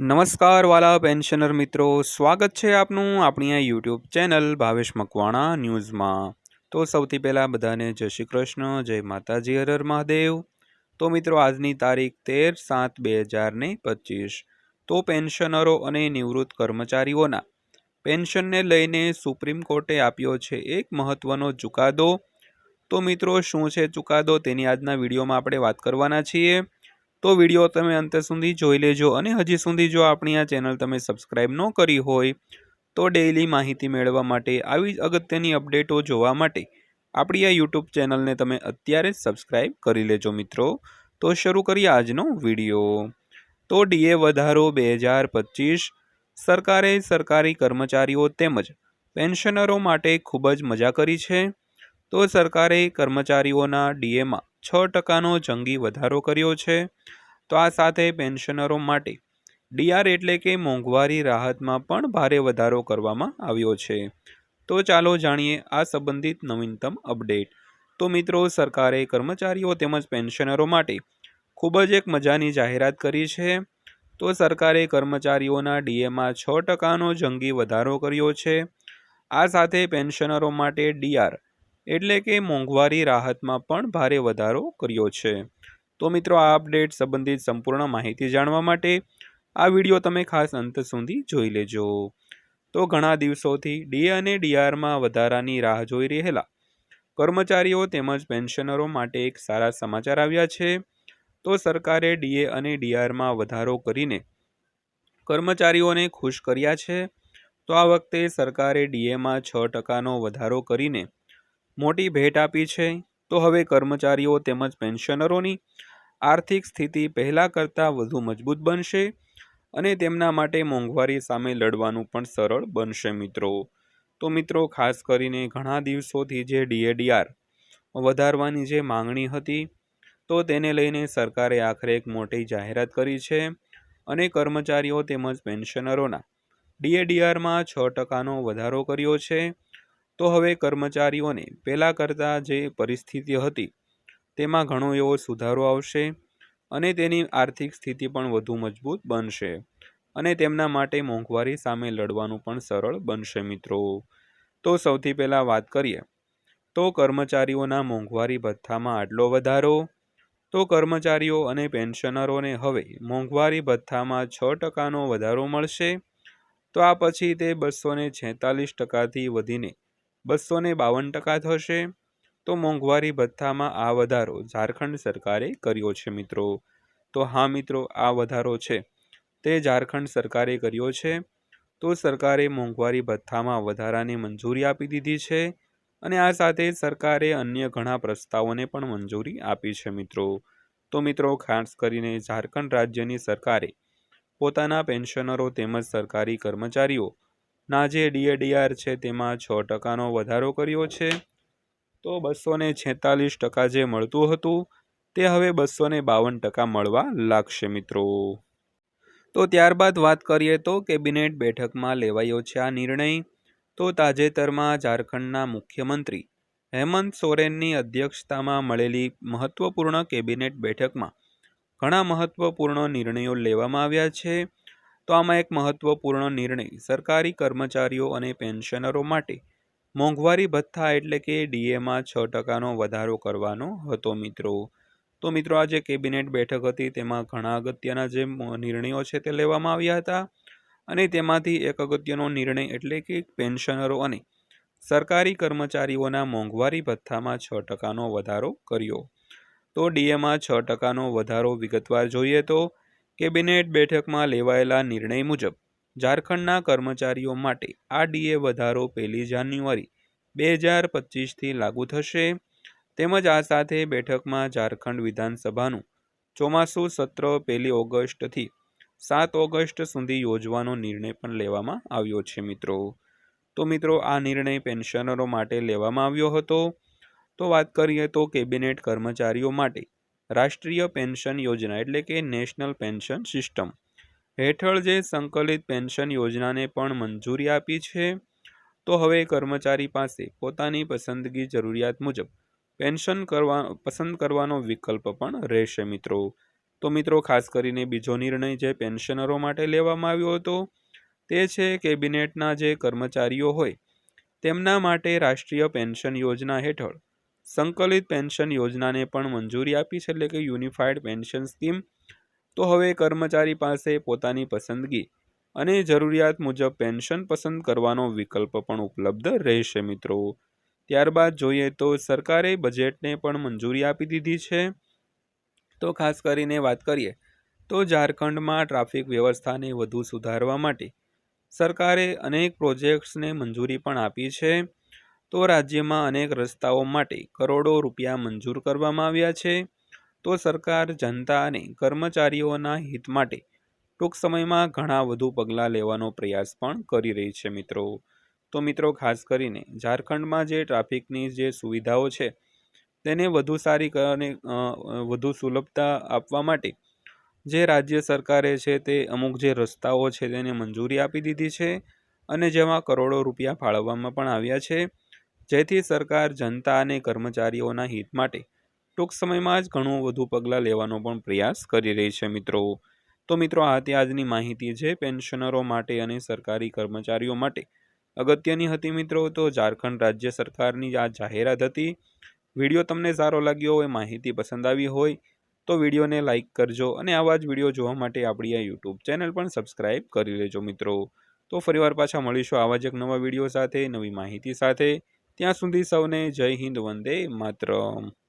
નમસ્કાર વાલા પેન્શનર મિત્રો, સ્વાગત છે આપનું આપણી આ યુટ્યુબ ચેનલ ભાવેશ મકવાણા ન્યૂઝમાં. તો સૌથી પહેલાં બધાને જય શ્રી કૃષ્ણ, જય માતાજી હરર મહાદેવ. તો મિત્રો, આજની તારીખ તેર સાત બે હજાર ને પચીસ. તો પેન્શનરો અને નિવૃત્ત કર્મચારીઓના પેન્શનને લઈને સુપ્રીમ કોર્ટે આપ્યો છે એક મહત્વનો ચુકાદો. તો મિત્રો, શું છે ચુકાદો? તેની આજના વિડીયોમાં આપણે વાત કરવાના છીએ. તો વીડિયો તમે અંત સુધી જોઈ લેજો અને હજી સુધી જો આપણી આ ચેનલ તમે સબસ્ક્રાઈબ ન કરી હોય, તો ડેઇલી માહિતી મેળવવા માટે આવી જ અગત્યની અપડેટો જોવા માટે આપણી આ યુટ્યુબ ચેનલને તમે અત્યારે જ સબસ્ક્રાઈબ કરી લેજો મિત્રો. તો શરૂ કરીએ આજનો વીડિયો. તો ડીએ વધારો બે હજાર પચીસ, સરકારે સરકારી કર્મચારીઓ તેમજ પેન્શનરો માટે ખૂબ જ મજા કરી છે. તો સરકારે કર્મચારીઓના ડીએમાં છ ટકાનો જંગી વધારો કર્યો છે. તો આ સાથે પેન્શનરો માટે ડીઆર એટલે કે મોંઘવારી રાહતમાં પણ ભારે વધારો કરવામાં આવ્યો છે. તો ચાલો જાણીએ આ સંબંધિત નવીનતમ અપડેટ. તો મિત્રો, સરકારે કર્મચારીઓ તેમજ પેન્શનરો માટે ખૂબ જ એક મજાની જાહેરાત કરી છે. તો સરકારે કર્મચારીઓના ડીએમાં છ ટકાનો જંગી વધારો કર્યો છે. આ સાથે પેન્શનરો માટે ડીઆર એટલે કે મોંઘવારી રાહતમાં પણ ભારે વધારો કર્યો છે. તો મિત્રો, આ અપડેટ સંબંધિત સંપૂર્ણ માહિતી જાણવા માટે આ વીડિયો તમે ખાસ અંત સુધી જોઈ લેજો. તો ઘણા દિવસોથી ડી અને ડીઆરમાં વધારાની રાહ જોઈ રહેલા કર્મચારીઓ તેમજ પેન્શનરો માટે એક સારા સમાચાર આવ્યા છે. તો સરકારે ડીએ અને ડીઆરમાં વધારો કરીને કર્મચારીઓને ખુશ કર્યા છે. તો આ વખતે સરકારે ડીએમાં છ ટકાનો વધારો કરીને મોટી ભેટ આપી છે. તો હવે કર્મચારીઓ તેમજ પેન્શનરોની આર્થિક સ્થિતિ પહેલાં કરતાં વધુ મજબૂત બનશે અને તેમના માટે મોંઘવારી સામે લડવાનું પણ સરળ બનશે મિત્રો. તો મિત્રો, ખાસ કરીને ઘણા દિવસોથી જે ડીએડીઆર વધારવાની જે માંગણી હતી, તો તેને લઈને સરકારે આખરે એક મોટી જાહેરાત કરી છે અને કર્મચારીઓ તેમજ પેન્શનરોના ડીએડીઆરમાં છ ટકાનો વધારો કર્યો છે. તો હવે કર્મચારીઓને પહેલાં કરતાં જે પરિસ્થિતિ હતી તેમાં ઘણો એવો સુધારો આવશે અને તેની આર્થિક સ્થિતિ પણ વધુ મજબૂત બનશે અને તેમના માટે મોંઘવારી સામે લડવાનું પણ સરળ બનશે મિત્રો. તો સૌથી પહેલાં વાત કરીએ. તો કર્મચારીઓના મોંઘવારી ભથ્થામાં આટલો વધારો? તો કર્મચારીઓ અને પેન્શનરોને હવે મોંઘવારી ભથ્થામાં છ ટકાનો વધારો મળશે? તો આ પછી તે બસો ને છેતાલીસ ટકાથી વધીને બસો બાવન ટકા થશે? તો મોંઘવારી ભથ્થામાં આ વધારો ઝારખંડ સરકારે કર્યો છે મિત્રો. તો હા મિત્રો, આ વધારો છે. તે ઝારખંડ સરકારે કર્યો છે. તો સરકારે મોંઘવારી ભથ્થામાં વધારાની મંજૂરી આપી દીધી છે અને આ સાથે સરકારે અન્ય ઘણા પ્રસ્તાવોને પણ મંજૂરી આપી છે મિત્રો. તો મિત્રો, ખાસ કરીને ઝારખંડ રાજ્યની સરકારે પોતાના પેન્શનરો તેમજ સરકારી કર્મચારીઓના જે ડીએડીઆર છે તેમાં છ ટકાનો વધારો કર્યો છે. તો બસો ને છેતાલીસ ટકા જે મળતું હતું, તે હવે બસો ને બાવન ટકા મળવા લાગશે મિત્રો. તો ત્યારબાદ વાત કરીએ તો કેબિનેટ બેઠકમાં લેવાયો છે આ નિર્ણય. તો તાજેતરમાં ઝારખંડના મુખ્યમંત્રી હેમંત સોરેનની અધ્યક્ષતામાં મળેલી મહત્વપૂર્ણ કેબિનેટ બેઠકમાં ઘણા મહત્વપૂર્ણ નિર્ણયો લેવામાં આવ્યા છે. તો આમાં એક મહત્વપૂર્ણ નિર્ણય સરકારી કર્મચારીઓ અને પેન્શનરો માટે મોંઘવારી ભથ્થા એટલે કે ડીએમાં છ ટકાનો વધારો કરવાનો હતો મિત્રો. તો મિત્રો આ જે કેબિનેટ બેઠક હતી, તેમાં ઘણા અગત્યના જે નિર્ણયો છે તે લેવામાં આવ્યા હતા. અને તેમાંથી એક અગત્યનો નિર્ણય એટલે કે પેન્શનરો અને સરકારી કર્મચારીઓના મોંઘવારી ભથ્થામાં છ ટકાનો વધારો કર્યો. તો ડીએમાં છ ટકાનો વધારો વિગતવાર જોઈએ તો, કેબિનેટ બેઠકમાં લેવાયેલા નિર્ણય મુજબ ઝારખંડના કર્મચારીઓ માટે આ ડીએ વધારો પહેલી જાન્યુઆરી બે હજાર પચીસથી લાગુ થશે. તેમજ આ સાથે બેઠકમાં ઝારખંડ વિધાનસભાનું ચોમાસું સત્ર પહેલી ઓગસ્ટથી સાત ઓગસ્ટ સુધી યોજવાનો નિર્ણય પણ લેવામાં આવ્યો છે મિત્રો. તો મિત્રો, આ નિર્ણય પેન્શનરો માટે લેવામાં આવ્યો હતો. તો વાત કરીએ તો કેબિનેટ કર્મચારીઓ માટે રાષ્ટ્રીય પેન્શન યોજના એટલે કે નેશનલ પેન્શન સિસ્ટમ. હેઠળ જે સંકલિત પેન્શન યોજનાને પણ મંજૂરી આપી છે, તો હવે કર્મચારી પાસે પોતાની પસંદગી જરૂરિયાત મુજબ પેન્શન કરવા, પસંદ કરવાનો વિકલ્પ પણ રહેશે મિત્રો. તો મિત્રો, ખાસ કરીને બીજો નિર્ણય જે પેન્શનરો માટે લેવામાં આવ્યો હતો, તે છે કેબિનેટના જે કર્મચારીઓ હોય, તેમના માટે રાષ્ટ્રીય પેન્શન યોજના હેઠળ સંકલિત પેન્શન યોજનાને પણ મંજૂરી આપી છે, એટલે કે યુનિફાઈડ પેન્શન સ્કીમ તો હવે કર્મચારી પાસે પોતાની પસંદગી અને જરૂરિયાત મુજબ પેન્શન પસંદ કરવાનો વિકલ્પ પણ ઉપલબ્ધ રહેશે મિત્રો. ત્યારબાદ જોઈએ તો સરકારે બજેટને પણ મંજૂરી આપી દીધી છે. તો ખાસ કરીને વાત કરીએ તો ઝારખંડમાં ટ્રાફિક વ્યવસ્થાને વધુ સુધારવા માટે સરકારે અનેક પ્રોજેક્ટ્સને મંજૂરી પણ આપી છે. તો રાજ્યમાં અનેક રસ્તાઓ માટે કરોડો રૂપિયા મંજૂર કરવામાં આવ્યા છે. તો સરકાર જનતા અને કર્મચારીઓના હિત માટે ટૂંક સમયમાં ઘણા વધુ પગલાં લેવાનો પ્રયાસ પણ કરી રહી છે મિત્રો. તો મિત્રો, ખાસ કરીને ઝારખંડમાં જે ટ્રાફિકની જે સુવિધાઓ છે, તેને વધુ સારી અને વધુ સુલભતા આપવા માટે જે રાજ્ય સરકારે છે તે અમુક જે રસ્તાઓ છે તેને મંજૂરી આપી દીધી છે અને જેમાં કરોડો રૂપિયા ફાળવવામાં પણ આવ્યા છે. જેથી સરકાર જનતા અને કર્મચારીઓના હિત માટે ટૂંક સમયમાં જ ઘણું વધુ પગલાં લેવાનો પણ પ્રયાસ કરી રહી છે મિત્રો. તો મિત્રો, આ તે આજની માહિતી છે પેન્શનરો માટે અને સરકારી કર્મચારીઓ માટે. અગત્યની હતી મિત્રો, તો ઝારખંડ રાજ્ય સરકારની આ જાહેરાત હતી. વીડિયો તમને સારો લાગ્યો હોય, માહિતી પસંદ આવી હોય, તો વિડીયોને લાઇક કરજો અને આવા જ વીડિયો જોવા માટે આપણી આ યુટ્યુબ ચેનલ પણ સબસ્ક્રાઇબ કરી લેજો મિત્રો. તો ફરીવાર પાછા મળીશું આવા જ એક નવા વીડિયો સાથે, નવી માહિતી સાથે. ત્યાં સુધી સૌને જય હિન્દ, વંદે માતરમ.